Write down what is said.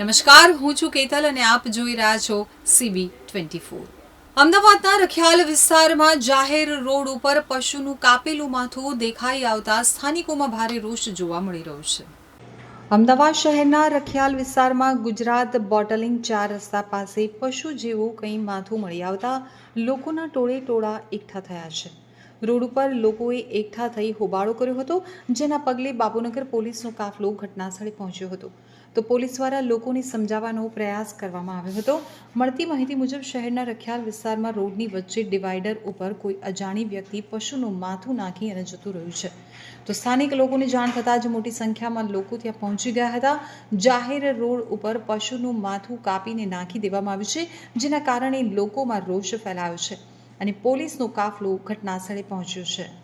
નમસ્કાર, હું છું કેતલ અને આપ જોઈ રહ્યા છો સીબી ટ્વેન્ટી ફોર અમદાવાદના રખિયાલ વિસ્તારમાં જાહેર રોડ ઉપર પશુનું કાપેલું માથું દેખાઈ આવતા સ્થાનિકોમાં ભારે રોષ જોવા મળી રહ્યો છે. અમદાવાદ શહેરના રખિયાલ વિસ્તારમાં ગુજરાત બોટલિંગ ચાર રસ્તા પાસે પશુ જેવું કંઈ માથું મળી આવતા લોકોના ટોળે ટોળા એકઠા થયા છે. રોડ ઉપર લોકોએ એકઠા થઈ હોબાળો કર્યો હતો, જેના પગલે બાપુનગર પોલીસનો કાફલો ઘટનાસ્થળે પહોંચ્યો હતો. તો પોલીસ દ્વારા લોકોને સમજાવવાનો પ્રયાસ કરવામાં આવ્યો હતો. મળતી માહિતી મુજબ, શહેરના રખિયાલ વિસ્તારમાં રોડની વચ્ચે ડિવાઈડર ઉપર કોઈ અજાણી વ્યક્તિ પશુનું માથું નાખી અને જતું રહ્યું છે. તો સ્થાનિક લોકોને જાણ થતાં જ મોટી સંખ્યામાં લોકો ત્યાં પહોંચી ગયા હતા. જાહેર રોડ ઉપર પશુનું માથું કાપીને નાખી દેવામાં આવ્યું છે, જેના કારણે લોકોમાં રોષ ફેલાયો છે. અને પોલીસનું કાફલું ઘટનાસ્થળે પહોંચ્યું છે.